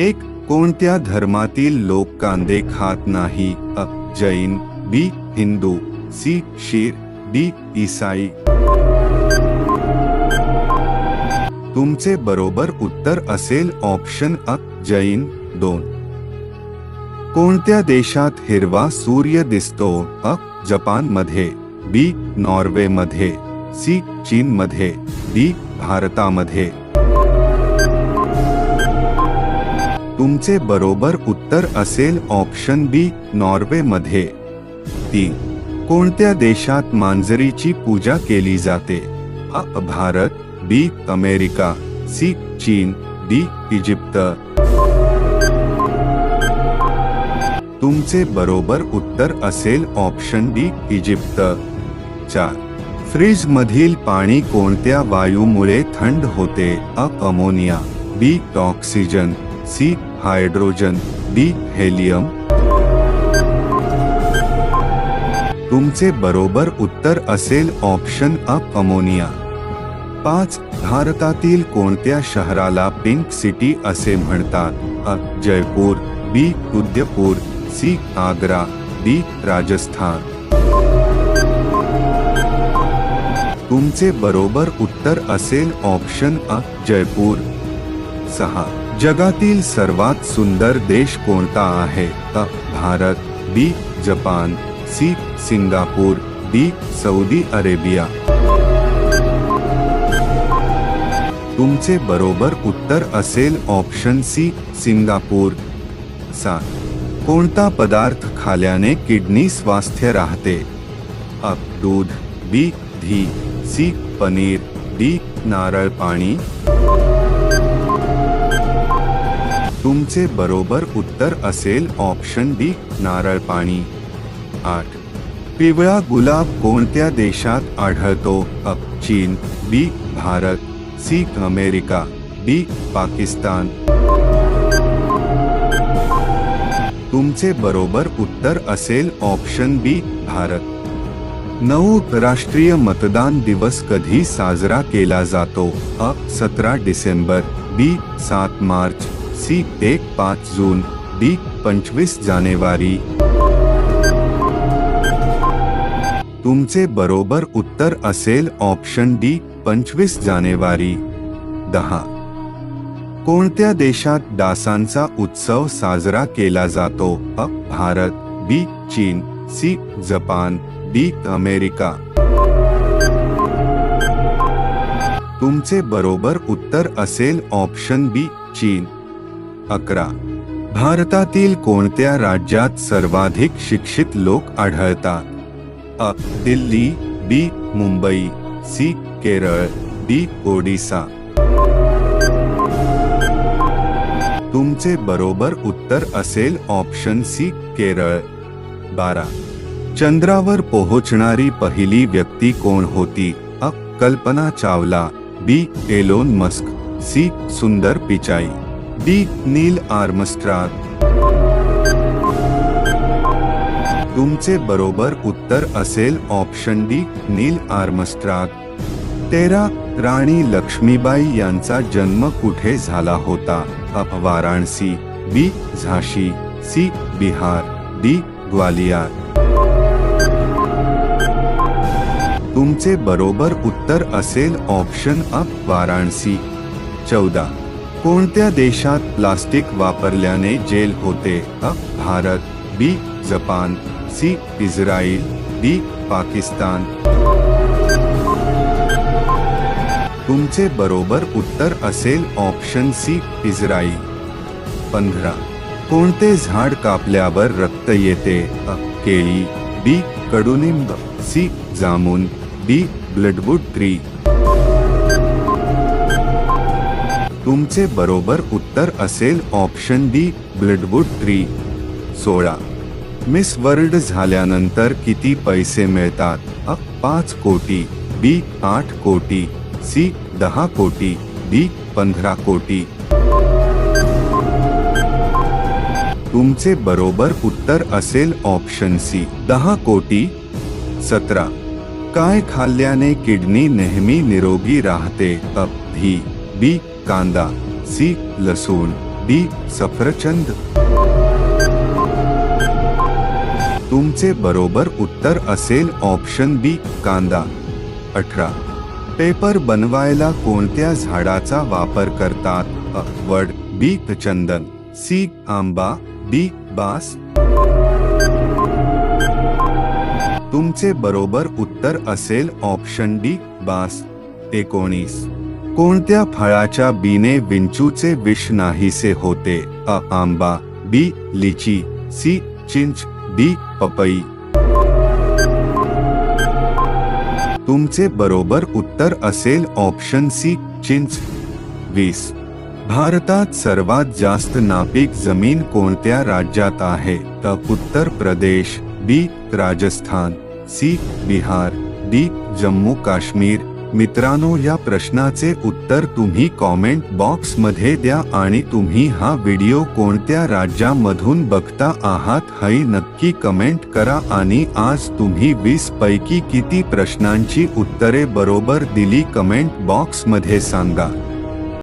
एक कोणत्या धर्मातील लोक कांदे खात नाही? अ. जैन, बी. हिंदू, सी. शीर, डी. ईसाई. तुमचे बरोबर उत्तर असेल ऑप्शन अ. जैन दोन. कोणत्या देशात हिरवा सूर्य दिसतो? अ. जपानमध्ये, बी. नॉर्वेमध्ये, सी. चीनमध्ये, डी. भारतामध्ये. तुमचे बरोबर उत्तर असेल ऑप्शन बी नॉर्वेमध्ये. तीन. कोणत्या देशात मांजरीची पूजा केली जाते? अ भारत बी अमेरिका सी चीन डी इजिप्त. तुमचे बरोबर उत्तर असेल ऑप्शन डी इजिप्त. चार. फ्रीज मधील पाणी कोणत्या वायूमुळे थंड होते? अ ammonia B oxygen C hydrogen D helium. तुमचे बरोबर उत्तर असेल ऑप्शन अ अमोनिया. पाच भारतातील कोणत्या शहराला पिंक सिटी असे म्हणतात? अ Jaipur B Udaipur C Agra D Rajasthan. तुमचे बरोबर उत्तर असेल ऑप्शन अ जयपूर. सहा जगातील सर्वात सुंदर देश कोणता आहे? अ Bharat B Japan C Singapore D Saudi Arabia. तुमचे बरोबर उत्तर असेल ऑप्शन सी सिंगापूर. सात कोणता पदार्थ खाल्याने किडनी स्वास्थ्य राहते? अ दूध बी धी सी पनीर डी नारळ पाणी. तुमचे बरोबर उत्तर असेल ऑप्शन डी नारळ पाणी. आठ. पिवळा गुलाब कोणत्या देशात आढळतो? अ चीन. B. Bharat. C. America. D. Pakistan. तुमचे बरोबर उत्तर असेल ऑप्शन बी भारत. नऊ राष्ट्रीय मतदान दिवस कधी साजरा केला जातो? अ. सतरा डिसेंबर. बी. सात मार्च. सी एक पाच जून डी पंचवीस जानेवारी. तुमचे बरोबर उत्तर असेल ऑप्शन डी पंचवीस जानेवारी. दहा. कोणत्या देशात डासांचा उत्सव साजरा केला जातो? अ भारत बी चीन सी जपान डी अमेरिका. तुमचे बरोबर उत्तर असेल ऑप्शन बी चीन. अकरा. भारतातील कोणत्या राज्यात सर्वाधिक शिक्षित लोक आढळतात? अ. Delhi B. Mumbai C. Kerala D. Odisha. तुमचे बरोबर उत्तर असेल ऑप्शन सी केरळ. बारा. चंद्रावर पोहोचणारी पहिली व्यक्ती कोण होती? अ. Kalpana Chawla B. Elon Musk C. Sundar Pichai. D नील आर्मस्ट्राग. तुमचे बरोबर उत्तर असेल ऑप्शन डी नील आर्मस्ट्राग. तेरा राणी लक्ष्मीबाई यांचा जन्म कुठे झाला होता? अ वाराणसी. बी झाशी. सी बिहार. डी ग्वालियर. तुमचे बरोबर उत्तर असेल ऑप्शन अप वाराणसी. चौदा. कोणत्या देशात प्लास्टिक वापरल्याने जेल होते? अ Bharat B Japan C Israel D Pakistan. तुमचे बरोबर उत्तर असेल ऑप्शन सी इस्रायल. पंधरा. कोणते झाड कापल्यावर रक्त येते? अ केळी बी कडुनिंब सी जामून डी ब्लडवूड ट्री. तुमचे बरोबर उत्तर असेल ऑप्शन डी ब्लडवूड ट्री सोळा. मिस वर्ल्ड झाल्यानंतर किती पैसे मिळतात? अ पाच कोटी बी आठ कोटी सी दहा कोटी डी पंधरा कोटी. तुमचे बरोबर उत्तर असेल ऑप्शन सी दहा कोटी सतरा. काय खाल्ल्याने किडनी नेहमी निरोगी राहते? अ भी बी कांदा सी लसूण डी सफरचंद. तुमचे बरोबर उत्तर असेल ऑप्शन बी कांदा. अठरा. पेपर बनवायला कोणत्या झाडाचा वापर करतात? अ वड बी चंदन सी आंबा डी बास. तुमचे बरोबर उत्तर असेल ऑप्शन डी बास. एकोणीस. कोणत्या फळाच्या बीने विंचूचे विष नाहीसे होते? अ आंबा बी लिची सी चिंच डी पपई. तुमचे बरोबर उत्तर असेल ऑप्शन सी चिंच. वीस. भारतात सर्वात जास्त नापीक जमीन कोणत्या राज्यात आहे? तर Uttar Pradesh B Rajasthan C Bihar D Jammu Kashmir मित्रांनो या प्रश्नाचे उत्तर तुम्ही कॉमेंट बॉक्समध्ये द्या आणि तुम्ही हा व्हिडिओ कोणत्या राज्यामधून बघता आहात हे नक्की कमेंट करा आणि आज तुम्ही वीस पैकी किती प्रश्नांची उत्तरे बरोबर दिली कमेंट बॉक्समध्ये सांगा.